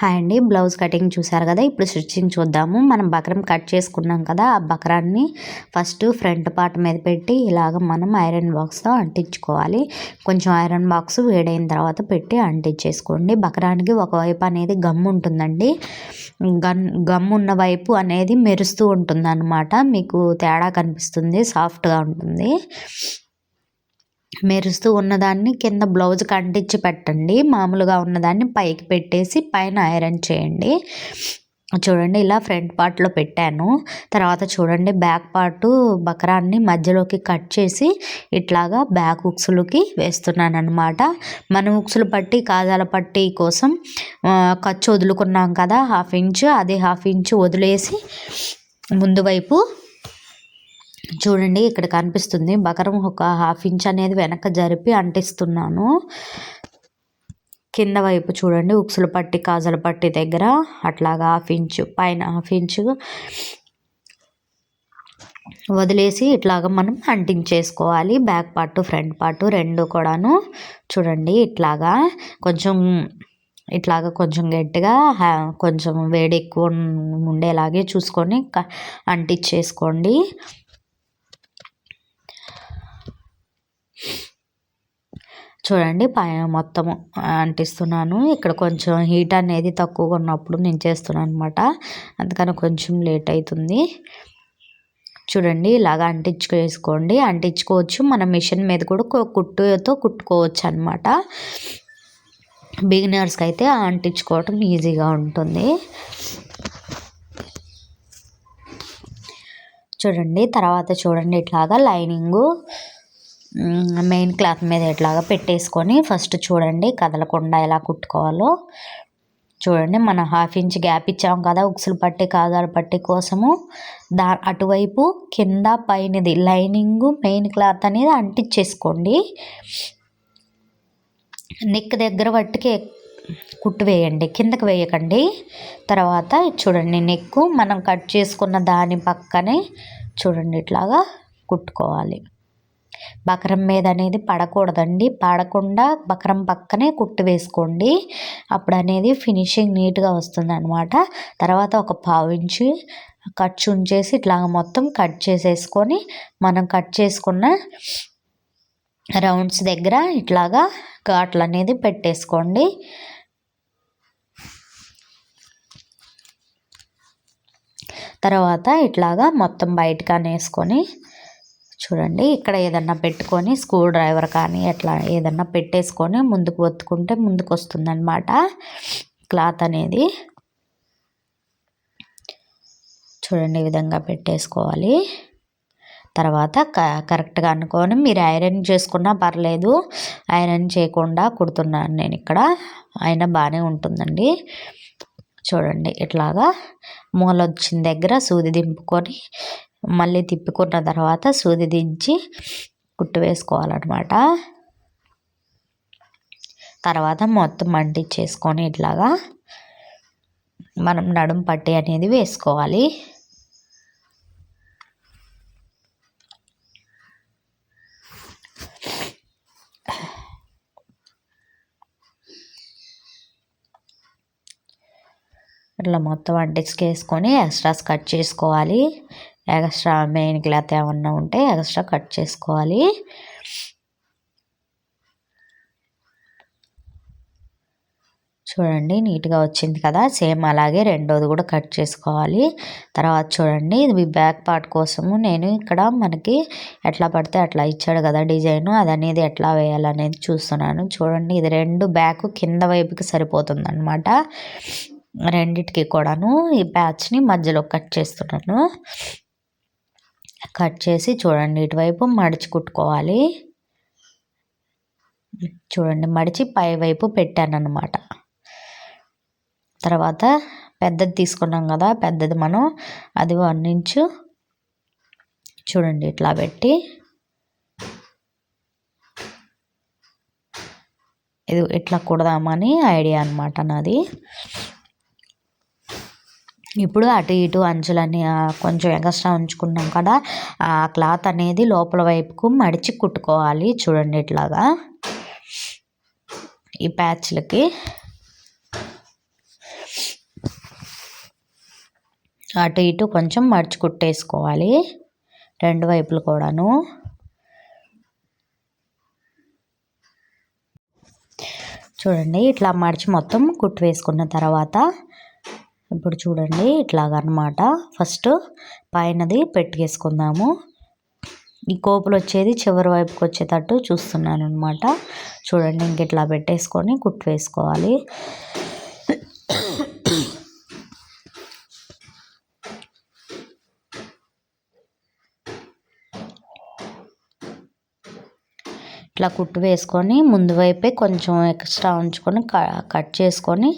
Hi అండి. Blouse cutting చూసారు కదా ఇప్పుడు స్టిచ్చింగ్ చూద్దాము. మనం బకరం కట్ చేసుకున్నాం కదా ఆ బకరాన్ని ఫస్ట్ ఫ్రంట్ పార్ట్ మీద పెట్టి ఇలాగ మనం ఐరన్ బాక్స్తో అంటించుకోవాలి. కొంచెం ఐరన్ బాక్స్ వేడైన తర్వాత పెట్టి అంటించేసుకోండి. బకరానికి ఒకవైపు అనేది గమ్ ఉంటుందండి. గన్ గమ్ ఉన్న వైపు అనేది మెరుస్తూ ఉంటుంది మీకు తేడా కనిపిస్తుంది సాఫ్ట్గా ఉంటుంది. మెరుస్తూ ఉన్నదాన్ని కింద బ్లౌజ్కి అంటించి పెట్టండి. మామూలుగా ఉన్నదాన్ని పైకి పెట్టేసి పైన ఐరన్ చేయండి. చూడండి ఇలా ఫ్రంట్ పార్ట్లో పెట్టాను. తర్వాత చూడండి బ్యాక్ పార్ట్ బకరాన్ని మధ్యలోకి కట్ చేసి ఇట్లాగా బ్యాక్ ఉక్సులకి వేస్తున్నాను అనమాట మనం ఉక్సులు పట్టి కాజాల పట్టి కోసం ఖర్చు వదులుకున్నాం కదా హాఫ్ ఇంచ్ అదే హాఫ్ ఇంచ్ వదిలేసి ముందు వైపు చూడండి ఇక్కడ కనిపిస్తుంది. బకరం ఒక హాఫ్ ఇంచ్ అనేది వెనక జరిపి అంటిస్తున్నాను. కింద వైపు చూడండి ఉక్సుల పట్టి కాజల పట్టి దగ్గర. అట్లాగా హాఫ్ ఇంచు పైన హాఫ్ ఇంచు వదిలేసి ఇట్లాగా మనం అంటించేసుకోవాలి. బ్యాక్ పార్ట్ ఫ్రంట్ పార్ట్ రెండు కూడాను. చూడండి ఇట్లాగా కొంచెం ఇట్లాగా కొంచెం గట్టిగా కొంచెం వేడి ఎక్కువ ఉండేలాగే చూసుకొని అంటించేసుకోండి. చూడండి పైన మొత్తం అంటిస్తున్నాను. ఇక్కడ కొంచెం హీట్ అనేది తక్కువగా ఉన్నప్పుడు నేను చేస్తున్నాను అనమాట అందుకని కొంచెం లేట్ అవుతుంది. చూడండి ఇలాగ అంటించుకేసుకోండి. అంటించుకోవచ్చు. మన మిషన్ మీద కూడా కుట్టుతో కుట్టుకోవచ్చు అనమాట బిగినర్స్కి అయితే అంటించుకోవటం ఈజీగా ఉంటుంది. చూడండి తర్వాత చూడండి ఇట్లాగా లైనింగు మెయిన్ క్లాత్ మీద ఎట్లాగా పెట్టేసుకొని ఫస్ట్ చూడండి కదలకుండా ఎలా కుట్టుకోవాలో. చూడండి మనం హాఫ్ ఇంచ్ గ్యాప్ ఇచ్చాము కదా ఉక్సులు పట్టి కాజాలు పట్టి కోసము. దా అటువైపు కింద పైనది లైనింగ్ మెయిన్ క్లాత్ అనేది అంటించేసుకోండి. నెక్ దగ్గర వట్టుకి కుట్టు వేయండి కిందకి వేయకండి. తర్వాత చూడండి నెక్కు మనం కట్ చేసుకున్న దాని పక్కనే చూడండి ఇట్లాగా కుట్టుకోవాలి. బకరం మీద అనేది పడకూడదండి. పడకుండా బకరం పక్కనే కుట్టు వేసుకోండి. అప్పుడు అనేది ఫినిషింగ్ నీట్గా వస్తుంది అనమాట తర్వాత ఒక పావు ఇంచు కట్ ఉంచేసి ఇట్లాగా మొత్తం కట్ చేసేసుకొని మనం కట్ చేసుకున్న రౌండ్స్ దగ్గర ఇట్లాగా ఘాట్లు అనేది పెట్టేసుకోండి. తర్వాత ఇట్లాగా మొత్తం బయటకు అనేసుకొని చూడండి. ఇక్కడ ఏదన్నా పెట్టుకొని స్క్రూ డ్రైవర్ కానీ ఎట్లా ఏదన్నా పెట్టేసుకొని ముందుకు ఒత్తుకుంటే ముందుకు వస్తుందన్నమాట క్లాత్ అనేది. చూడండి ఈ విధంగా పెట్టేసుకోవాలి. తర్వాత క కరెక్ట్గా అనుకొని మీరు ఐరన్ చేసుకున్నా పర్లేదు. ఐరన్ చేయకుండా కుడుతున్నాను నేను ఇక్కడ. అయినా బాగానే ఉంటుందండి. చూడండి ఇట్లాగా మూల వచ్చిన దగ్గర సూది దింపుకొని మళ్ళీ తిప్పుకున్న తర్వాత సూది దించి కుట్టు వేసుకోవాలన్నమాట. తర్వాత మొత్తం అంటించేసుకొని ఇట్లాగా మనం నడుం పట్టి అనేది వేసుకోవాలి. ఇట్లా మొత్తం అంటించుకేసుకొని ఎక్స్ట్రాస్ కట్ చేసుకోవాలి. ఎక్స్ట్రా మెయిన్ క్లాత్ ఏమన్నా ఉంటే ఎక్స్ట్రా కట్ చేసుకోవాలి. చూడండి నీట్గా వచ్చింది కదా. సేమ్ అలాగే రెండోది కూడా కట్ చేసుకోవాలి. తర్వాత చూడండి ఇది బ్యాక్ పార్ట్ కోసము నేను ఇక్కడ మనకి ఎట్లా పడితే అట్లా ఇచ్చాడు కదా డిజైన్. అది అనేది ఎట్లా వేయాలనేది చూస్తున్నాను. చూడండి ఇది రెండు బ్యాక్ కింద వైపుకి సరిపోతుంది అనమాట రెండిటికి కూడాను ఈ ప్యాచ్ని మధ్యలో కట్ చేస్తున్నాను. కట్ చేసి చూడండి ఇటువైపు మడిచి కుట్టుకోవాలి. చూడండి మడిచి పై వైపు పెట్టాను అనమాట తర్వాత పెద్దది తీసుకున్నాం కదా పెద్దది మనం అది వన్ ఇంచు చూడండి ఇట్లా పెట్టి ఇది ఇట్లా కుడదామని ఐడియా అనమాట నాది. ఇప్పుడు అటు ఇటు అంచులని కొంచెం ఎగస్ట్రా ఉంచుకున్నాం కదా ఆ క్లాత్ అనేది లోపల వైపుకు మడిచి కుట్టుకోవాలి చూడండి ఇట్లాగా. ఈ ప్యాచ్లకి. అటు ఇటు కొంచెం మడిచి కుట్టేసుకోవాలి రెండు వైపులు కూడాను. చూడండి ఇట్లా మడిచి మొత్తం కుట్టు వేసుకున్న తర్వాత ఇప్పుడు చూడండి ఇట్లాగనమాట ఫస్ట్ పైనది పెట్టేసుకుందాము ఈ కోపులు వచ్చేది చివరి వైపుకి వచ్చేటట్టు చూస్తున్నాను అనమాట చూడండి ఇంక ఇట్లా పెట్టేసుకొని కుట్టు వేసుకోవాలి. ఇట్లా కుట్టు వేసుకొని ముందు వైపే కొంచెం ఎక్స్ట్రా ఉంచుకొని కట్ చేసుకొని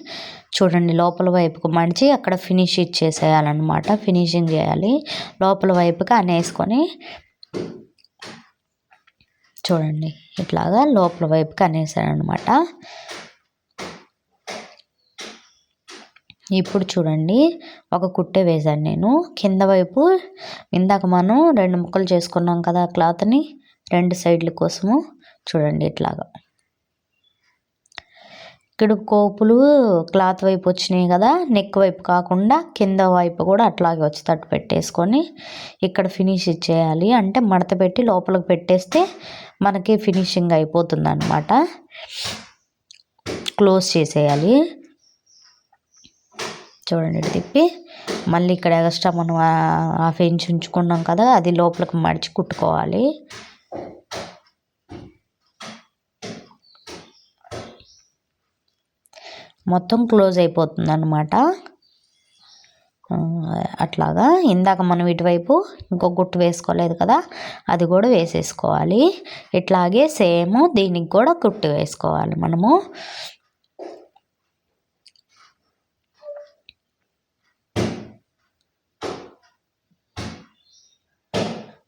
చూడండి లోపల వైపుకు మడిచి అక్కడ ఫినిష్ ఇచ్చేసేయాలన్నమాట. ఫినిషింగ్ చేయాలి. లోపల వైపుకి అనేసుకొని చూడండి ఇట్లాగా లోపల వైపుకి అనేసాను అనమాట ఇప్పుడు చూడండి ఒక కుట్టే వేశాను నేను. కింద వైపు ఇందాక మనం రెండు ముక్కలు చేసుకున్నాం కదా క్లాత్ని రెండు సైడ్ల కోసము. చూడండి ఇట్లాగా. ఇక్కడ కోపులు క్లాత్ వైపు వచ్చినాయి కదా నెక్ వైపు కాకుండా కింద వైపు కూడా అట్లాగే వచ్చేటట్టు పెట్టేసుకొని ఇక్కడ ఫినిష్ ఇచ్చేయాలి అంటే మడత పెట్టి లోపలికి పెట్టేస్తే మనకి ఫినిషింగ్ అయిపోతుంది అనమాట క్లోజ్ చేసేయాలి. చూడండి తిప్పి మళ్ళీ ఇక్కడ ఎక్స్ట్రా మనం హాఫ్ ఇంచ్ ఉంచుకున్నాం కదా అది లోపలికి మడిచి కుట్టుకోవాలి. మొత్తం క్లోజ్ అయిపోతుంది అనమాట అట్లాగా ఇందాక మనం ఇటువైపు ఇంకో గుట్టు వేసుకోలేదు కదా అది కూడా వేసేసుకోవాలి. ఇట్లాగే సేమ్ దీనికి కూడా గుట్టు వేసుకోవాలి మనము.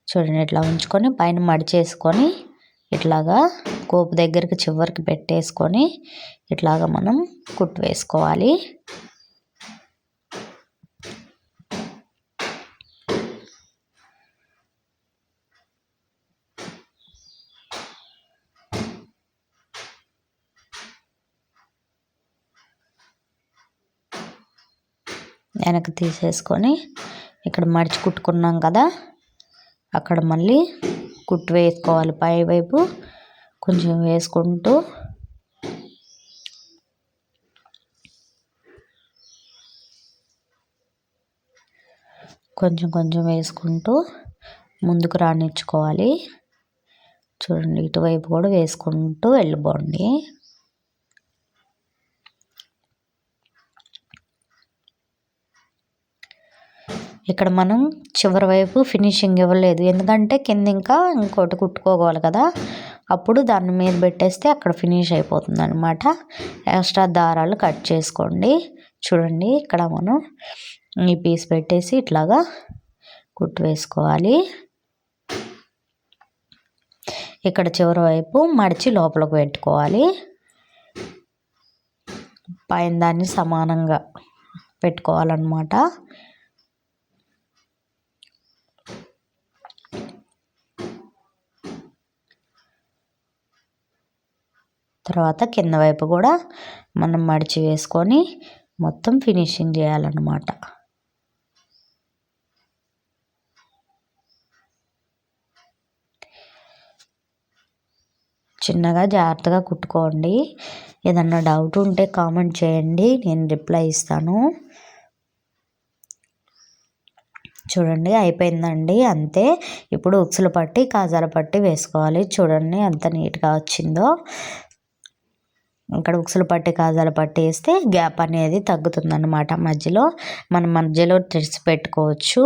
చూడండి ఇట్లా ఉంచుకొని పైన మడిచేసుకొని ఇట్లాగా కోపు దగ్గరికి చివరికి పెట్టేసుకొని ఇట్లాగా మనం కుట్టు వేసుకోవాలి. వెనక్కి తీసేసుకొని ఇక్కడ మడిచి కుట్టుకున్నాం కదా అక్కడ మళ్ళీ కుట్టు వేసుకోవాలి. పై వైపు కొంచెం వేసుకుంటూ కొంచెం కొంచెం వేసుకుంటూ ముందుకు రాణించుకోవాలి. చూడండి ఇటువైపు కూడా వేసుకుంటూ వెళ్ళిపోండి. ఇక్కడ మనం చివరి వైపు ఫినిషింగ్ ఇవ్వలేదు. ఎందుకంటే కింద ఇంకా ఇంకోటి కుట్టుకోవాలి కదా. అప్పుడు దాని మీద పెట్టేస్తే అక్కడ ఫినిష్ అయిపోతుంది అనమాట ఎక్స్ట్రా దారాలు కట్ చేసుకోండి. చూడండి ఇక్కడ మనం ఈ పీస్ పెట్టేసి ఇట్లాగా కుట్టు వేసుకోవాలి. ఇక్కడ చివరి వైపు మడిచి లోపలికి పెట్టుకోవాలి. పైన దాన్ని సమానంగా పెట్టుకోవాలన్నమాట. తర్వాత కింద వైపు కూడా మనం మడిచి వేసుకొని మొత్తం ఫినిషింగ్ చేయాలన్నమాట. చిన్నగా జాగ్రత్తగా కుట్టుకోండి. ఏదన్నా డౌట్ ఉంటే కామెంట్ చేయండి. నేను రిప్లై ఇస్తాను. చూడండి అయిపోయిందండి. అంతే. ఇప్పుడు ఉక్సులు పట్టి కాజాల పట్టి వేసుకోవాలి. చూడండి ఎంత నీట్గా వచ్చిందో. ఇక్కడ ఉక్సులు పట్టి కాజాలు పట్టి వేస్తే గ్యాప్ అనేది తగ్గుతుందన్నమాట. మధ్యలో మనం మధ్యలో తెరిచి పెట్టుకోవచ్చు.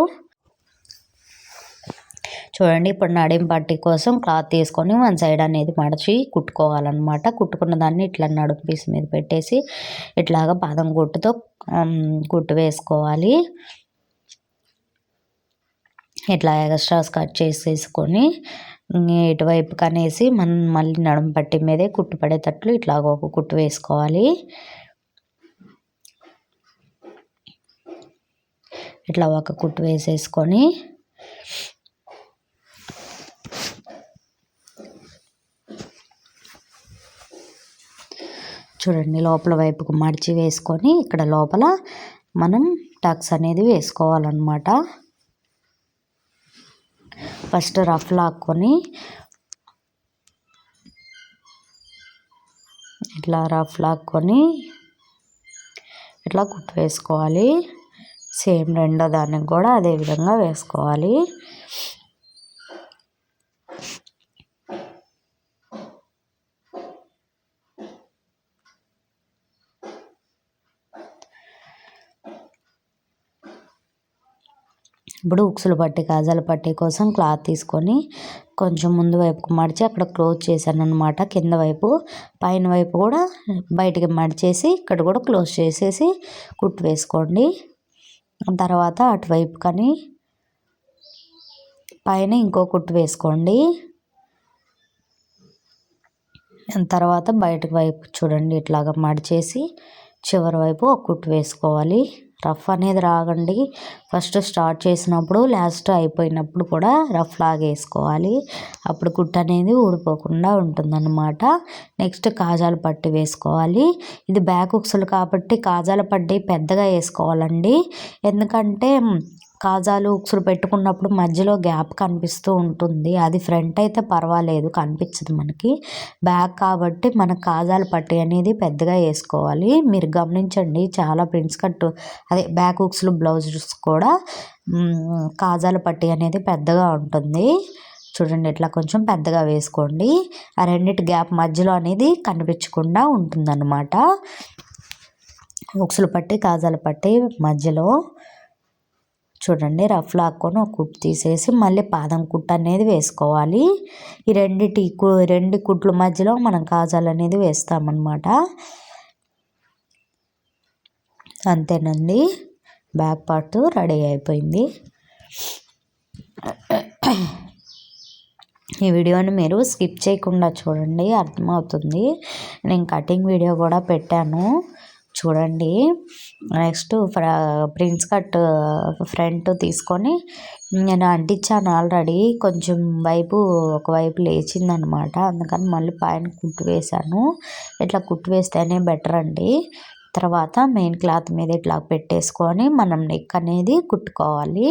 చూడండి ఇప్పుడు నడిం పట్టి కోసం క్లాత్ తీసుకొని వన్ సైడ్ అనేది మడిచి కుట్టుకోవాలన్నమాట. కుట్టుకున్న దాన్ని ఇట్లా నడుపు పీస్ మీద పెట్టేసి ఇట్లాగా పాదం గుట్టుతో కుట్టు వేసుకోవాలి. ఇట్లా ఎక్స్ట్రాస్ కట్ చేసేసుకొని ఇటువైపు కనేసి మనం మళ్ళీ నడుము పట్టి మీదే కుట్టు పడేటట్లు ఇట్లాగ ఒక కుట్టు వేసుకోవాలి. ఇట్లా ఒక కుట్టు వేసేసుకొని చూడండి లోపల వైపుకు మడిచి వేసుకొని ఇక్కడ లోపల మనం టక్స్ అనేది వేసుకోవాలన్నమాట. ఫస్ట్ రఫ్ లాక్కొని ఇట్లా రఫ్ లాక్కొని ఇట్లా కుట్టు వేసుకోవాలి. సేమ్ రెండో దానికి కూడా అదే విధంగా వేసుకోవాలి. ఇప్పుడు ఉక్సులు పట్టి కాజాల పట్టి కోసం క్లాత్ తీసుకొని కొంచెం ముందు వైపుకు మడిచి అక్కడ క్లోజ్ చేశాను అనమాట కింద వైపు పైన వైపు కూడా బయటికి మడిచేసి ఇక్కడ కూడా క్లోజ్ చేసేసి కుట్టు వేసుకోండి. తర్వాత అటువైపు కానీ పైన ఇంకో కుట్టు వేసుకోండి. తర్వాత బయటకు వైపు చూడండి ఇట్లాగ మడిచేసి చివరి వైపు ఒక కుట్టు వేసుకోవాలి. రఫ్ అనేది రాగండి. ఫస్ట్ స్టార్ట్ చేసినప్పుడు లాస్ట్ అయిపోయినప్పుడు కూడా రఫ్ లాగా వేసుకోవాలి. అప్పుడు కుట్ట అనేది ఊడిపోకుండా ఉంటుందన్నమాట. నెక్స్ట్ కాజాల పట్టి వేసుకోవాలి. ఇది బ్యాక్ ఉక్సులు కాబట్టి కాజాల పట్టి పెద్దగా వేసుకోవాలండి. ఎందుకంటే కాజాలు ఉక్సులు పెట్టుకున్నప్పుడు మధ్యలో గ్యాప్ కనిపిస్తూ ఉంటుంది. అది ఫ్రంట్ అయితే పర్వాలేదు కనిపించదు మనకి. బ్యాక్ కాబట్టి మన కాజాల పట్టి అనేది పెద్దగా వేసుకోవాలి. మీరు గమనించండి చాలా ప్రింట్స్ కట్ అదే బ్యాక్ ఉక్స్లు బ్లౌజెస్ కూడా కాజాల పట్టి అనేది పెద్దగా ఉంటుంది. చూడండి ఇట్లా కొంచెం పెద్దగా వేసుకోండి. ఆ రెండింటి గ్యాప్ మధ్యలో అనేది కనిపించకుండా ఉంటుందన్నమాట. ఉక్సులు పట్టి కాజాల పట్టి మధ్యలో. చూడండి రఫ్ లాక్కొని ఒక కుట్టు తీసేసి మళ్ళీ పాదం కుట్టు అనేది వేసుకోవాలి. ఈ రెండిటి రెండు కుట్ల మధ్యలో మనం కాజాలు అనేది వేస్తామన్నమాట. అంతేనండి. బ్యాక్ పార్ట్ రెడీ అయిపోయింది. ఈ వీడియోని మీరు స్కిప్ చేయకుండా చూడండి అర్థమవుతుంది. నేను కటింగ్ వీడియో కూడా పెట్టాను. చూడండి. నెక్స్ట్ ఫ్ర ప్రిన్స్ కట్ ఫ్రంట్ తీసుకొని నేను అంటించాను ఆల్రెడీ. కొంచెం వైపు ఒకవైపు లేచిందనమాట. అందుకని మళ్ళీ పైన కుట్టు వేశాను. ఇట్లా కుట్టు వేస్తేనే బెటర్ అండి. తర్వాత మెయిన్ క్లాత్ మీద ఇట్లా పెట్టేసుకొని మనం నెక్ అనేది కుట్టుకోవాలి.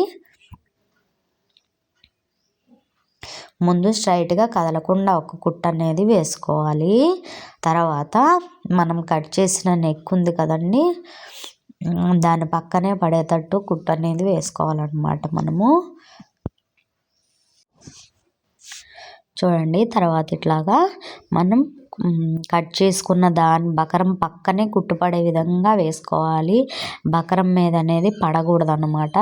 ముందు స్ట్రైట్గా కదలకుండా ఒక కుట్ట అనేది వేసుకోవాలి. తర్వాత మనం కట్ చేసిన నెక్ ఉంది కదండి దాని పక్కనే పడేటట్టు కుట్ట అనేది వేసుకోవాలన్నమాట మనము. చూడండి తర్వాత ఇట్లాగా మనం కట్ చేసుకున్న దాని బకరం పక్కనే కుట్టుపడే విధంగా వేసుకోవాలి. బకరం మీద అనేది పడకూడదు అన్నమాట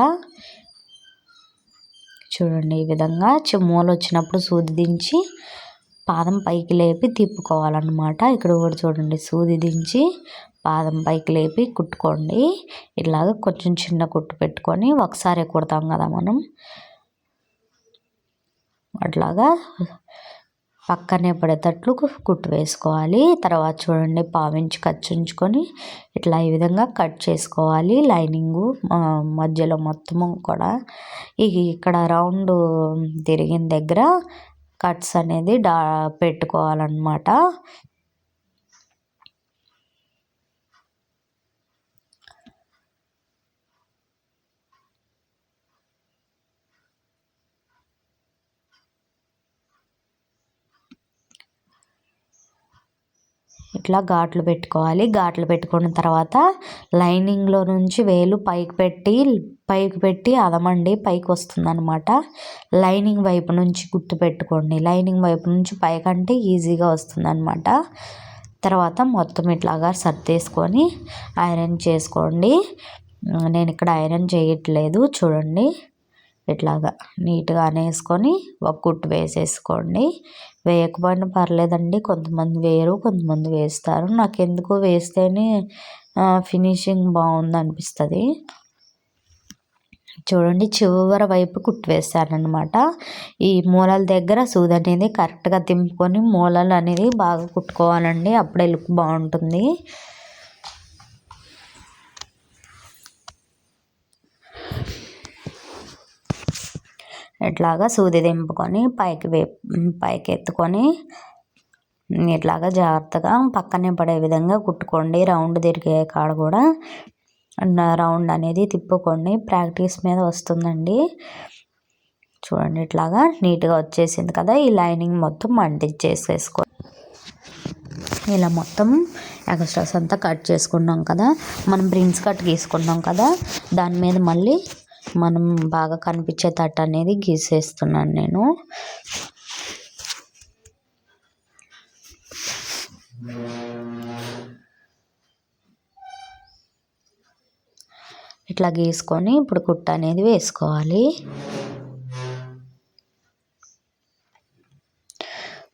చూడండి ఈ విధంగా మూల వచ్చినప్పుడు సూది దించి పాదం పైకి లేపి తిప్పుకోవాలన్నమాట. ఇక్కడ కూడా చూడండి సూది దించి పాదం పైకి లేపి కుట్టుకోండి. ఇలాగ కొంచెం చిన్న కుట్టు పెట్టుకొని ఒకసారి కుడతాం కదా మనం. అట్లాగా పక్కనే పడేటట్లు కుట్టు వేసుకోవాలి. తర్వాత చూడండి పావించి కచ్చుంచుకొని ఇట్లా ఈ విధంగా కట్ చేసుకోవాలి. లైనింగు మధ్యలో మొత్తము కూడా. ఇక్కడ రౌండ్ తిరిగిన దగ్గర కట్స్ అనేది డా పెట్టుకోవాలన్నమాట. ఇట్లా ఘాట్లు పెట్టుకోవాలి. ఘాట్లు పెట్టుకున్న తర్వాత లైనింగ్లో నుంచి వేలు పైకి పెట్టి పైకి పెట్టి అదమండి పైకి వస్తుందన్నమాట. లైనింగ్ వైపు నుంచి గుర్తు పెట్టుకోండి. లైనింగ్ వైపు నుంచి పైకంటే ఈజీగా వస్తుందన్నమాట. తర్వాత మొత్తం ఇట్లాగా సర్దేసుకొని ఐరన్ చేసుకోండి. నేను ఇక్కడ ఐరన్ చేయట్లేదు. చూడండి. ఇట్లాగా నీట్గా అనేసుకొని ఒక కుట్టు వేసేసుకోండి. వేయకపోయినా పర్లేదండి కొంతమంది వేయరు కొంతమంది వేస్తారు. నాకు ఎందుకో వేస్తేనే ఫినిషింగ్ బాగుంది అనిపిస్తుంది చూడండి చివరి వైపు కుట్టు వేస్తాను ఈ మూలల దగ్గర సూది అనేది కరెక్ట్గా తింపుకొని మూలలు అనేది బాగా కుట్టుకోవాలండి అప్పుడే లుక్ బాగుంటుంది. ఇట్లాగా సూది దింపుకొని పైకి వే పైకి ఎత్తుకొని ఇట్లాగా జాగ్రత్తగా పక్కనే పడే విధంగా కుట్టుకోండి. రౌండ్ తిరిగే కాడ కూడా రౌండ్ అనేది తిప్పుకోండి. ప్రాక్టీస్ మీద వస్తుందండి. చూడండి ఇట్లాగా నీట్గా వచ్చేసింది కదా. ఈ లైనింగ్ మొత్తం అంటించేసేసుకో ఇలా మొత్తం ఎక్స్ట్రాస్ అంతా కట్ చేసుకున్నాం కదా. మనం ప్రిన్స్ కట్ గీసుకున్నాం కదా. దాని మీద మళ్ళీ మనం బాగా కనిపించేటట్టు అనేది గీసేస్తున్నాను నేను. ఇట్లా గీసుకొని ఇప్పుడు కుట్ట అనేది వేసుకోవాలి.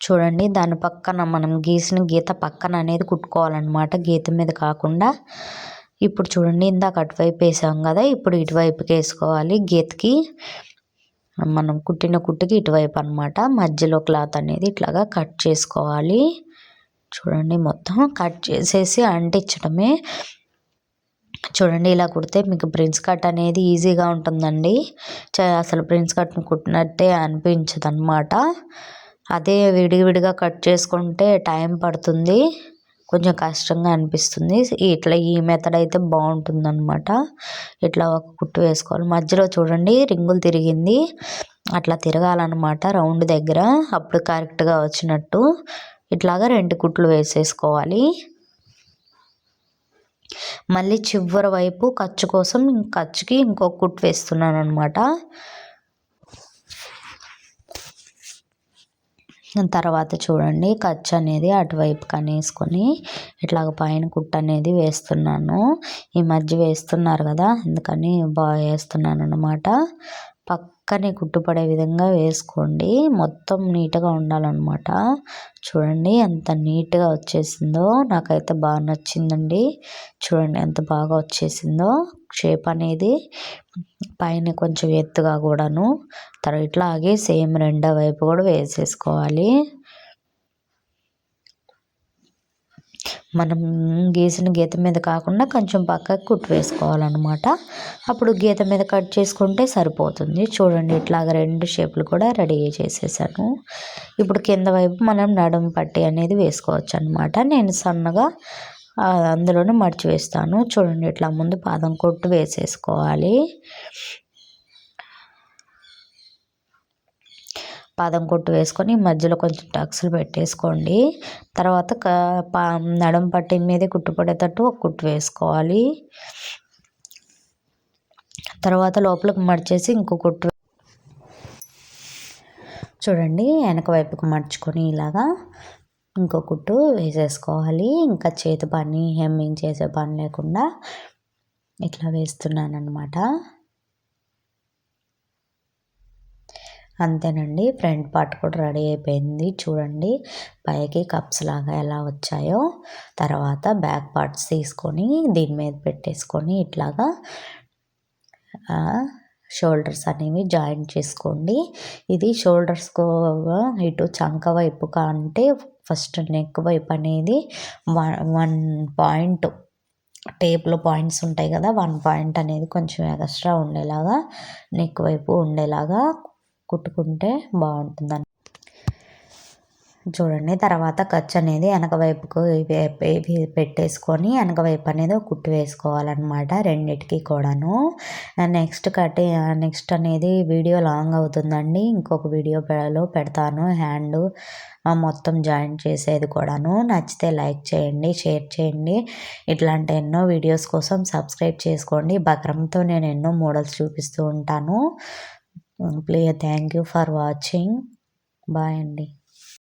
చూడండి దాని పక్కన మనం గీసిన గీత పక్కన అనేది కుట్టుకోవాలన్నమాట. గీత మీద కాకుండా ఇప్పుడు చూడండి ఇందాక అటువైపు వేసాం కదా ఇప్పుడు ఇటువైపుకి వేసుకోవాలి గీతకి. మనం కుట్టిన కుట్టుకి ఇటువైపు అనమాట మధ్యలో క్లాత్ అనేది ఇట్లాగా కట్ చేసుకోవాలి. చూడండి మొత్తం కట్ చేసేసి అంటించడమే. చూడండి ఇలా కుడితే మీకు ప్రిన్స్ కట్ అనేది ఈజీగా ఉంటుందండి. అసలు ప్రిన్స్ కట్ కుట్టినట్టే అనిపించదు అనమాట అదే విడివిడిగా కట్ చేసుకుంటే టైం పడుతుంది. కొంచెం కష్టంగా అనిపిస్తుంది. ఇట్లా ఈ మెథడ్ అయితే బాగుంటుంది అనమాట ఇట్లా ఒక కుట్టు వేసుకోవాలి. మధ్యలో చూడండి రింగులు తిరిగింది. అట్లా తిరగాలన్నమాట రౌండ్ దగ్గర. అప్పుడు కరెక్ట్గా వచ్చినట్టు ఇట్లాగా రెండు కుట్లు వేసేసుకోవాలి. మళ్ళీ చివరి వైపు ఖర్చు కోసం ఖర్చుకి ఇంకొక కుట్టు వేస్తున్నాను అనమాట తర్వాత చూడండి ఖర్చు అనేది అటువైపు కనేసుకొని ఇట్లాగ పైన కుట్ట అనేది వేస్తున్నాను. ఈ మధ్య వేస్తున్నారు కదా అందుకని బాగా వేస్తున్నాను అనమాట పక్కనే కుట్టుపడే విధంగా వేసుకోండి. మొత్తం నీట్గా ఉండాలన్నమాట. చూడండి ఎంత నీట్గా వచ్చేసిందో. నాకైతే బాగా నచ్చిందండి. చూడండి ఎంత బాగా వచ్చేసిందో. షేప్ అనేది పైన కొంచెం ఎత్తుగా కూడాను. తర్వాత ఇట్లాగే సేమ్ రెండో వైపు కూడా వేసేసుకోవాలి. మనం గీసిన గీత మీద కాకుండా కొంచెం పక్కకు కుట్టు వేసుకోవాలన్నమాట. అప్పుడు గీత మీద కట్ చేసుకుంటే సరిపోతుంది. చూడండి ఇట్లాగ రెండు షేపులు కూడా రెడీ చేసేసాను. ఇప్పుడు కింద వైపు మనం నడుము పట్టి అనేది వేసుకోవచ్చు అనమాట నేను సన్నగా అందులోనే మడిచి వేస్తాను. చూడండి ఇట్లా ముందు పాదం కొట్టు వేసేసుకోవాలి. పాదం కొట్టు వేసుకొని మధ్యలో కొంచెం టక్స్లు పెట్టేసుకోండి. తర్వాత నడుం పట్టి మీద కుట్టుపడేటట్టు ఒక కుట్టు వేసుకోవాలి. తర్వాత లోపలికి మడిచేసి ఇంకో కుట్టు చూడండి వెనక వైపుకు మడుచుకొని ఇలాగా ఇంకో కుట్టు వేసేసుకోవాలి. ఇంకా చేతి పని హెమ్మింగ్ చేసే పని లేకుండా ఇట్లా వేస్తున్నాను అనమాట అంతేనండి. ఫ్రంట్ పార్ట్ కూడా రెడీ అయిపోయింది. చూడండి. పైకి కప్స్ లాగా ఎలా వచ్చాయో. తర్వాత బ్యాక్ పార్ట్స్ తీసుకొని దీని మీద పెట్టేసుకొని ఇట్లాగా షోల్డర్స్ అనేవి జాయింట్ చేసుకోండి. ఇది షోల్డర్స్ ఇటు చంక వైపు కంటే ఫస్ట్ నెక్ వైపు అనేది వన్ వన్ పాయింట్ టేప్లో పాయింట్స్ ఉంటాయి కదా వన్ పాయింట్ అనేది కొంచెం ఎక్స్ట్రా ఉండేలాగా నెక్ వైపు ఉండేలాగా కుట్టుకుంటే బాగుంటుంది చూడండి తర్వాత ఖర్చు అనేది వెనక వైపుకు పెట్టేసుకొని వెనక వైపు అనేది కుట్టు వేసుకోవాలన్నమాట రెండిటికి కూడాను. నెక్స్ట్ కట్ నెక్స్ట్ అనేది వీడియో లాంగ్ అవుతుందండి. ఇంకొక వీడియోలో పెడతాను. హ్యాండ్ మొత్తం జాయిన్ చేసేది కూడాను. నచ్చితే లైక్ చేయండి షేర్ చేయండి. ఇట్లాంటి ఎన్నో వీడియోస్ కోసం సబ్స్క్రైబ్ చేసుకోండి. బక్రంతో నేను ఎన్నో మోడల్స్ చూపిస్తూ ఉంటాను. Play thank you for watching. Bye అండి.